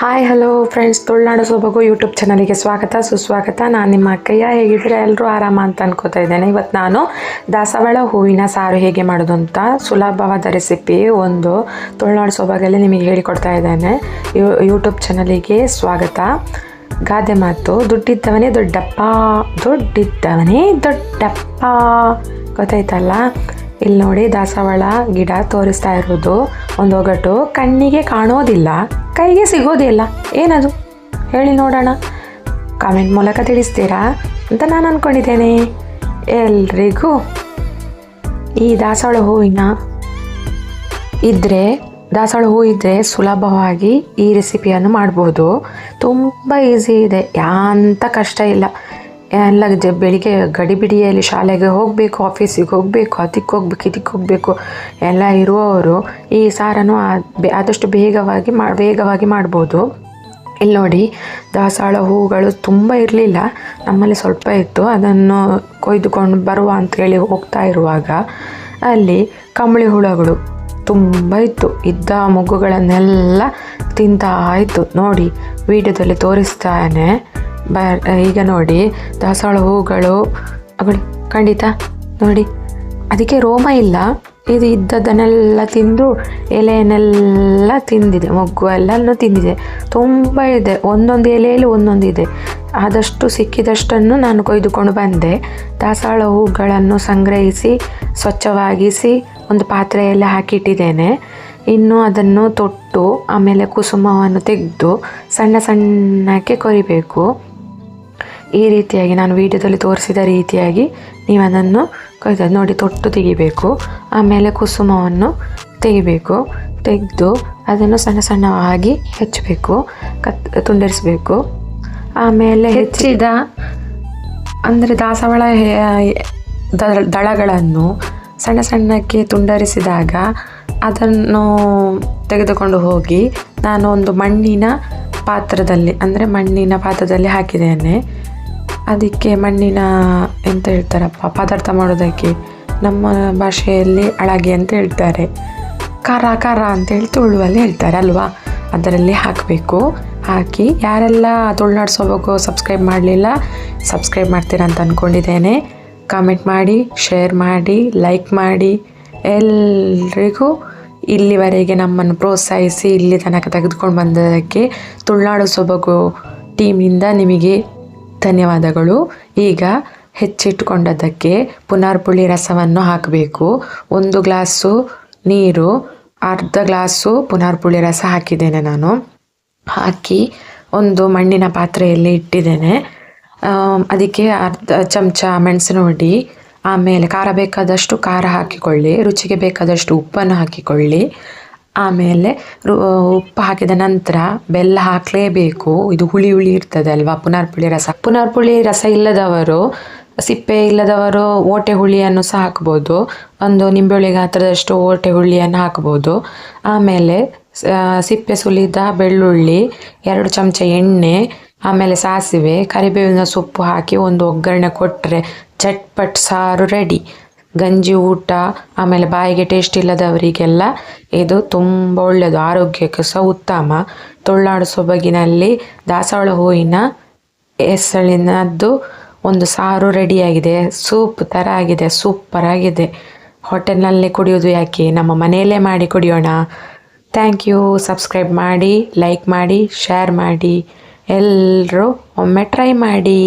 Hi hello friends Tulunadu ಸೊಬಗು YouTube ಚಾನಲಿಗೆ ಸ್ವಾಗತ, ಸುಸ್ವಾಗತ. ನಾನು ನಿಮ್ಮ ಅಕ್ಕಯ್ಯ. ಹೇಗಿದ್ರೆ ಎಲ್ಲರೂ ಆರಾಮ ಅಂತ ಅನ್ಕೋತಾ ಇದ್ದೇನೆ. ಇವತ್ತು ನಾನು ದಾಸವಾಳ ಹೂವಿನ ಸಾರು ಹೇಗೆ ಮಾಡೋದು ಅಂತ ಸುಲಭವಾದ ರೆಸಿಪಿ ಒಂದು ತುಳುನಾಡು ಸೊಬಗಲ್ಲಿ ನಿಮಗೆ ಹೇಳಿಕೊಡ್ತಾ ಇದ್ದೇನೆ. ಯೂಟ್ಯೂಬ್ ಚಾನಲಿಗೆ ಸ್ವಾಗತ. ಗಾದೆ ಮಾತು, ದುಡ್ಡಿದ್ದವನೇ ದೊಡ್ಡಪ್ಪ ದುಡ್ಡಿದ್ದವನೇ ದೊಡ್ಡಪ್ಪ ಗೊತ್ತಾಯ್ತಲ್ಲ? ಇಲ್ಲಿ ನೋಡಿ ದಾಸವಾಳ ಗಿಡ ತೋರಿಸ್ತಾ ಇರೋದು. ಒಂದು ಒಗಟು ಕಣ್ಣಿಗೆ ಕಾಣೋದಿಲ್ಲ, ಕೈಗೆ ಸಿಗೋದಿಲ್ಲ. ಏನದು? ಹೇಳಿ ನೋಡೋಣ. ಕಾಮೆಂಟ್ ಮೂಲಕ ತಿಳಿಸ್ತೀರಾ ಅಂತ ನಾನು ಅಂದ್ಕೊಂಡಿದ್ದೇನೆ ಎಲ್ರಿಗೂ ಈ ದಾಸವಾಳ ಹೂವಿನ ಇದ್ದರೆ ದಾಸವಾಳ ಹೂ ಇದ್ದರೆ ಸುಲಭವಾಗಿ ಈ ರೆಸಿಪಿಯನ್ನು ಮಾಡ್ಬೋದು. ತುಂಬ ಈಸಿ ಇದೆ. ಯಾಂತ ಕಷ್ಟ ಇಲ್ಲ. ಎಲ್ಲ ಬೆಳಿಗ್ಗೆ ಗಡಿಬಿಡಿಯಲ್ಲಿ ಶಾಲೆಗೆ ಹೋಗಬೇಕು ಆಫೀಸಿಗೆ ಹೋಗಬೇಕು, ಅದಕ್ಕೆ ಹೋಗ್ಬೇಕು, ಇದಕ್ಕೆ ಹೋಗಬೇಕು, ಎಲ್ಲ ಇರುವವರು ಈ ಸಾರನ್ನು ಆದಷ್ಟು ಬೇಗವಾಗಿ ಮಾ ವೇಗವಾಗಿ ಮಾಡ್ಬೋದು. ಇಲ್ಲಿ ನೋಡಿ, ದಾಸಾಳ ಹೂಗಳು ತುಂಬ ಇರಲಿಲ್ಲ, ನಮ್ಮಲ್ಲಿ ಸ್ವಲ್ಪ ಇತ್ತು, ಅದನ್ನು ಕೊಯ್ದುಕೊಂಡು ಬರುವ ಅಂತೇಳಿ ಹೋಗ್ತಾ ಇರುವಾಗ, ಅಲ್ಲಿ ಕಂಬಳಿ ಹುಳಗಳು ತುಂಬ ಇತ್ತು, ಇದ್ದ ಮೊಗ್ಗುಗಳನ್ನೆಲ್ಲ ತಿಂತಾ ಇತ್ತು ನೋಡಿ, ವಿಡಿಯೋದಲ್ಲಿ ತೋರಿಸ್ತಾನೆ. ಈಗ ನೋಡಿ, ದಾಸವಾಳ ಹೂಗಳು ಖಂಡಿತ, ನೋಡಿ. ಅದಕ್ಕೆ ರೋಮ ಇಲ್ಲ. ಇದು ಇದ್ದದ್ದನ್ನೆಲ್ಲ ತಿಂದು, ಎಲೆಯನ್ನೆಲ್ಲ ತಿಂದಿದೆ ಮೊಗ್ಗು ಎಲ್ಲನೂ ತಿಂದಿದೆ. ತುಂಬ ಇದೆ, ಒಂದೊಂದು ಎಲೆಯಲ್ಲಿ ಒಂದೊಂದು ಇದೆ. ಆದಷ್ಟು ಸಿಕ್ಕಿದಷ್ಟನ್ನು ನಾನು ಕೊಯ್ದುಕೊಂಡು ಬಂದೆ. ದಾಸವಾಳ ಹೂಗಳನ್ನು ಸಂಗ್ರಹಿಸಿ, ಸ್ವಚ್ಛವಾಗಿಸಿ ಒಂದು ಪಾತ್ರೆಯಲ್ಲಿ ಹಾಕಿಟ್ಟಿದ್ದೇನೆ. ಇನ್ನು ಅದನ್ನು ತೊಟ್ಟು, ಆಮೇಲೆ ಕುಸುಮವನ್ನು ತೆಗೆದು ಸಣ್ಣ ಸಣ್ಣಕ್ಕೆ ಕೊರಿಬೇಕು. ಈ ರೀತಿಯಾಗಿ ನಾನು ವಿಡಿಯೋದಲ್ಲಿ ತೋರಿಸಿದ ರೀತಿಯಾಗಿ ನೀವು ಅದನ್ನು ಕೊಯ್ದು ನೋಡಿ ತೊಟ್ಟು ತೆಗಿಬೇಕು. ಆಮೇಲೆ ಕುಸುಮವನ್ನು ತೆಗಿಬೇಕು. ತೆಗೆದು ಅದನ್ನು ಸಣ್ಣ ಸಣ್ಣವಾಗಿ ಹೆಚ್ಚಬೇಕು. ಕತ್ ತುಂಡರಿಸಬೇಕು. ಆಮೇಲೆ ಹೆಚ್ಚಿದ ಅಂದರೆ ದಾಸವಾಳ ದಳಗಳನ್ನು ಸಣ್ಣ ಸಣ್ಣಕ್ಕೆ ತುಂಡರಿಸಿದಾಗ ಅದನ್ನು ತೆಗೆದುಕೊಂಡು ಹೋಗಿ ನಾನು ಒಂದು ಮಣ್ಣಿನ ಪಾತ್ರದಲ್ಲಿ, ಅಂದರೆ ಮಣ್ಣಿನ ಪಾತ್ರದಲ್ಲಿ ಹಾಕಿದ್ದೇನೆ. ಅದಕ್ಕೆ ಮಣ್ಣಿನ ಎಂತ ಹೇಳ್ತಾರಪ್ಪ, ಪದಾರ್ಥ ಮಾಡೋದಕ್ಕೆ ನಮ್ಮ ಭಾಷೆಯಲ್ಲಿ ಅಳಗೆ ಅಂತ ಹೇಳ್ತಾರೆ. ಖಾರ ಖಾರ ಅಂತೇಳಿ ತುಳುವಲ್ಲಿ ಹೇಳ್ತಾರೆ ಅಲ್ವಾ? ಅದರಲ್ಲಿ ಹಾಕಬೇಕು. ಹಾಕಿ ಯಾರೆಲ್ಲ ತುಳುನಾಡು ಸಬ್ಸ್ಕ್ರೈಬ್ ಮಾಡಲಿಲ್ಲ ಸಬ್ಸ್ಕ್ರೈಬ್ ಮಾಡ್ತೀರಾ ಅಂತ ಅಂದ್ಕೊಂಡಿದ್ದೇನೆ ಕಾಮೆಂಟ್ ಮಾಡಿ ಶೇರ್ ಮಾಡಿ ಲೈಕ್ ಮಾಡಿ, ಎಲ್ರಿಗೂ ಇಲ್ಲಿವರೆಗೆ ನಮ್ಮನ್ನು ಪ್ರೋತ್ಸಾಹಿಸಿ ಇಲ್ಲಿ ತನಕ ತೆಗೆದುಕೊಂಡು ಬಂದದಕ್ಕೆ ತುಳುನಾಡು ಸೊಬಗು ಟೀಮಿಂದ ನಿಮಗೆ ಧನ್ಯವಾದಗಳು. ಈಗ ಹೆಚ್ಚಿಟ್ಟುಕೊಂಡದ್ದಕ್ಕೆ ಪುನರ್ಪುಳಿ ರಸವನ್ನು ಹಾಕಬೇಕು. ಒಂದು ಗ್ಲಾಸು ನೀರು, ಅರ್ಧ ಗ್ಲಾಸು ಪುನರ್ಪುಳಿ ರಸ ಹಾಕಿದ್ದೇನೆ ನಾನು. ಹಾಕಿ ಒಂದು ಮಣ್ಣಿನ ಪಾತ್ರೆಯಲ್ಲಿ ಇಟ್ಟಿದ್ದೇನೆ. ಅದಕ್ಕೆ ಅರ್ಧ ಚಮಚ ಮೆಣಸಿನ ಹುಡಿ ಆಮೇಲೆ ಖಾರ ಬೇಕಾದಷ್ಟು ಖಾರ ಹಾಕಿಕೊಳ್ಳಿ, ರುಚಿಗೆ ಬೇಕಾದಷ್ಟು ಉಪ್ಪನ್ನು ಹಾಕಿಕೊಳ್ಳಿ. ಆಮೇಲೆ ಉಪ್ಪು ಹಾಕಿದ ನಂತರ ಬೆಲ್ಲ ಹಾಕಲೇಬೇಕು. ಇದು ಹುಳಿ ಹುಳಿ ಇರ್ತದೆ ಅಲ್ವಾ ಪುನರ್ಪುಳಿ ರಸ. ಪುನರ್ಪುಳಿ ರಸ ಇಲ್ಲದವರು, ಸಿಪ್ಪೆ ಇಲ್ಲದವರು ಓಟೆ ಹುಳಿಯನ್ನು ಸಹ ಹಾಕ್ಬೋದು. ಒಂದು ನಿಂಬೆಹುಳಿ ಗಾತ್ರದಷ್ಟು ಓಟೆ ಹುಳಿಯನ್ನು ಹಾಕ್ಬೋದು. ಆಮೇಲೆ ಸಿಪ್ಪೆ ಸುಲಿದ ಬೆಳ್ಳುಳ್ಳಿ, ಎರಡು ಚಮಚ ಎಣ್ಣೆ ಆಮೇಲೆ ಸಾಸಿವೆ, ಕರಿಬೇವಿನ ಸೊಪ್ಪು ಹಾಕಿ ಒಂದು ಒಗ್ಗರಣೆ ಕೊಟ್ಟರೆ ಚಟ್ಪಟ್ ಸಾರು ರೆಡಿ ಗಂಜಿ ಊಟ, ಆಮೇಲೆ ಬಾಯಿಗೆ ಟೇಸ್ಟ್ ಇಲ್ಲದವರಿಗೆಲ್ಲ ಇದು ತುಂಬ ಒಳ್ಳೆಯದು ಆರೋಗ್ಯಕ್ಕೆ ಸಹ ಉತ್ತಮ. ತುಳುನಾಡು ಸೊಬಗಿನಲ್ಲಿ ದಾಸವಾಳ ಹೂವಿನ ಹೆಸಳಿನದ್ದು ಒಂದು ಸಾರು ರೆಡಿಯಾಗಿದೆ ಸೂಪ್ ಥರ ಆಗಿದೆ ಸೂಪರ್ ಆಗಿದೆ. ಹೋಟೆಲ್ನಲ್ಲಿ ಕುಡಿಯೋದು ಯಾಕೆ? ನಮ್ಮ ಮನೆಯಲ್ಲೇ ಮಾಡಿ ಕುಡಿಯೋಣ. ಥ್ಯಾಂಕ್ ಯು ಸಬ್ಸ್ಕ್ರೈಬ್ ಮಾಡಿ ಲೈಕ್ ಮಾಡಿ ಶೇರ್ ಮಾಡಿ. ಎಲ್ಲರೂ ಒಮ್ಮೆ ಟ್ರೈ ಮಾಡಿ.